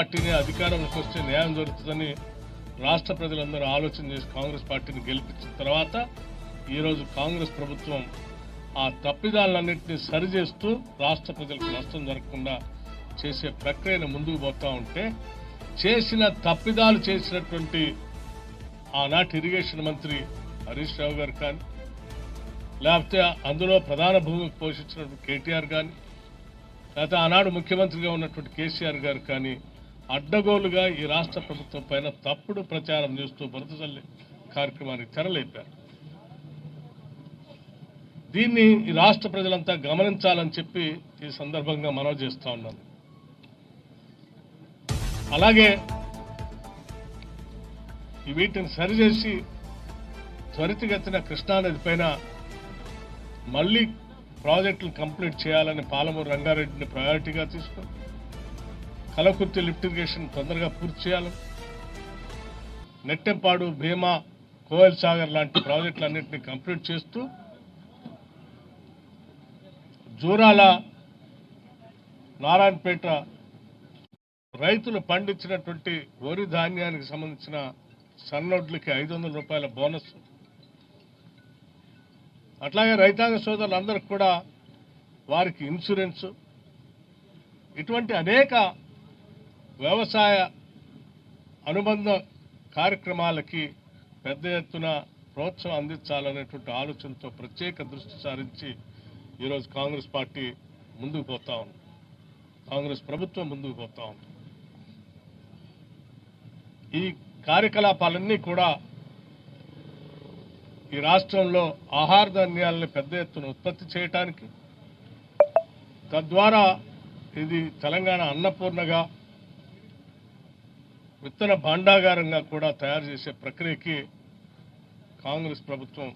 పార్టీని అధికారంలోకి వస్తే న్యాయం జరుగుతుందని రాష్ట్ర ప్రజలందరూ ఆలోచన చేసి కాంగ్రెస్ పార్టీని గెలిపించిన తర్వాత ఈరోజు కాంగ్రెస్ ప్రభుత్వం ఆ తప్పిదాలన్నింటినీ సరిచేస్తూ రాష్ట్ర ప్రజలకు నష్టం జరగకుండా చేసే ప్రక్రియను ముందుకు పోతా ఉంటే చేసిన తప్పిదాలు చేసినటువంటి ఆనాటి ఇరిగేషన్ మంత్రి హరీష్ రావు గారు కానీ లేకపోతే అందులో ప్రధాన భూమికి పోషించినటువంటి కేటీఆర్ కానీ లేకపోతే ఆనాడు ముఖ్యమంత్రిగా ఉన్నటువంటి కేసీఆర్ గారు కానీ అడ్డగోలుగా ఈ రాష్ట్ర ప్రభుత్వం పైన తప్పుడు ప్రచారం చేస్తూ బురదజల్లి కార్యక్రమానికి తెరలేపారు. దీన్ని ఈ రాష్ట్ర ప్రజలంతా గమనించాలని చెప్పి ఈ సందర్భంగా మనవి చేస్తూ ఉన్నాను అలాగే వీటిని సరిచేసి త్వరితగతిన కృష్ణానది పైన మళ్ళీ ప్రాజెక్టులు కంప్లీట్ చేయాలని పాలమూరు రంగారెడ్డిని ప్రయారిటీగా తీసుకుని కలకుర్తి లిఫ్ట్ ఇరిగేషన్ తొందరగా పూర్తి చేయాలి. నెట్టెంపాడు భీమా కోయల్ సాగర్ లాంటి ప్రాజెక్టులన్నింటినీ కంప్లీట్ చేస్తూ జూరాల నారాయణపేట రైతులు పండించినటువంటి వరి ధాన్యానికి సంబంధించిన సన్నొడ్లకి ఐదు వందల రూపాయల బోనస్. అట్లాగే రైతాంగ సోదరులందరికీ కూడా వారికి ఇన్సూరెన్స్. ఇటువంటి అనేక వ్యవసాయ అనుబంధ కార్యక్రమాలకి పెద్ద ఎత్తున ప్రోత్సాహం అందించాలనేటువంటి ఆలోచనతో ప్రత్యేక దృష్టి సారించి ఈరోజు కాంగ్రెస్ పార్టీ ముందుకు పోతా ఉంది. కాంగ్రెస్ ప్రభుత్వం ముందుకు పోతా ఉంది. ఈ కార్యకలాపాలన్నీ కూడా ఈ రాష్ట్రంలో ఆహార ధాన్యాలను పెద్ద ఎత్తున ఉత్పత్తి చేయటానికి తద్వారా ఇది తెలంగాణ అన్నపూర్ణగా విత్తన భాండాగారంగా కూడా తయారు చేసే ప్రక్రియకి కాంగ్రెస్ ప్రభుత్వం